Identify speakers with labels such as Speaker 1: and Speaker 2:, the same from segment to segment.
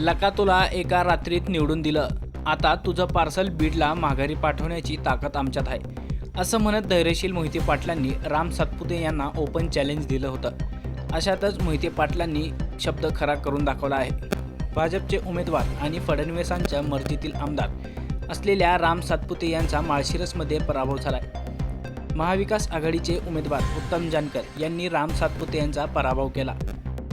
Speaker 1: लका तुला एका रात्रीत निवडून दिलं. आता तुझं पार्सल बीडला माघारी पाठवण्याची ताकद आमच्यात आहे. असं म्हणत धैर्यशील मोहिते पाटलांनी राम सातपुते यांना ओपन चॅलेंज दिलं होतं. अशातच मोहिते पाटलांनी शब्द खरा करून दाखवला आहे. भाजपचे उमेदवार आणि फडणवीसांच्या मर्जीतील आमदार असलेल्या राम सातपुते यांचा माळशिरसमध्ये पराभव झालाय. महाविकास आघाडीचे उमेदवार उत्तम जानकर यांनी राम सातपुते यांचा पराभव केला.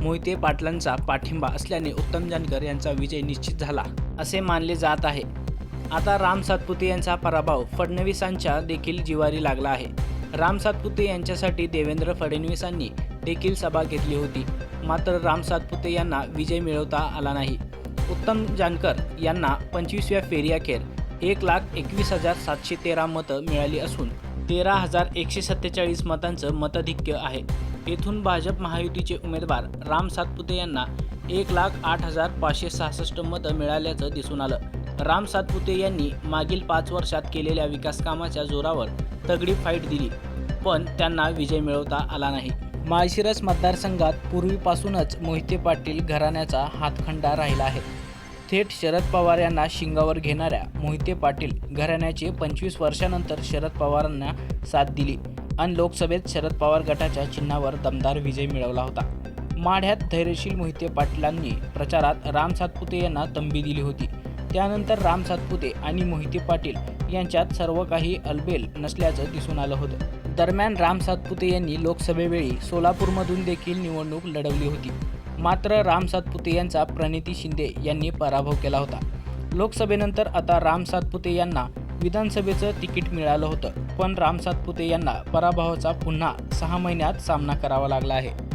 Speaker 1: मोहिते पाटलांचा पाठिंबा असल्याने उत्तम जानकर यांचा विजय निश्चित झाला असे मानले जात आहे. आता राम सातपुते यांचा पराभव फडणवीसांच्या देखील जिवारी लागला आहे. राम सातपुते यांच्यासाठी देवेंद्र फडणवीसांनी देखील सभा घेतली होती. मात्र राम सातपुते यांना विजय मिळवता आला नाही. उत्तम जानकर यांना पंचवीसव्या फेरीअखेर एक लाख एकवीस हजार सातशे तेरा मतं मिळाली असून तेरा हजार एकशे सत्तेचाळीस मतांचं मताधिक्य आहे. येथून भाजप महायुतीचे उमेदवार राम सातपुते यांना एक लाख आठ हजार पाचशे सहासष्ट मतं मिळाल्याचं दिसून आलं. राम सातपुते यांनी मागील पाच वर्षात केलेल्या विकासकामाच्या जोरावर तगडी फाईट दिली पण त्यांना विजय मिळवता आला नाही. माळशिरस मतदारसंघात पूर्वीपासूनच मोहिते पाटील घराण्याचा हातखंडा राहिला आहे. थेट शरद पवार यांना शिंगावर घेणाऱ्या मोहिते पाटील घराण्याचे पंचवीस वर्षानंतर शरद पवारांना साथ दिली. आणि लोकसभेत शरद पवार गटाच्या चिन्हावर दमदार विजय मिळवला होता. माढ्यात धैर्यशील मोहिते पाटलांनी प्रचारात राम सातपुते यांना तंबी दिली होती. त्यानंतर राम सातपुते आणि मोहिते पाटील यांच्यात सर्व काही अलबेल नसल्याचं दिसून आलं होतं. दरम्यान राम सातपुते यांनी लोकसभेवेळी सोलापूरमधून देखील निवडणूक लढवली होती. मात्र राम सातपुते यांचा प्रणिती शिंदे यांनी पराभव केला होता. लोकसभेनंतर आता राम सातपुते यांना विधानसभेचं तिकीट मिळालं होतं. पण राम सातपुते यांना पराभवाचा पुन्हा सहा महिन्यात सामना करावा लागला आहे.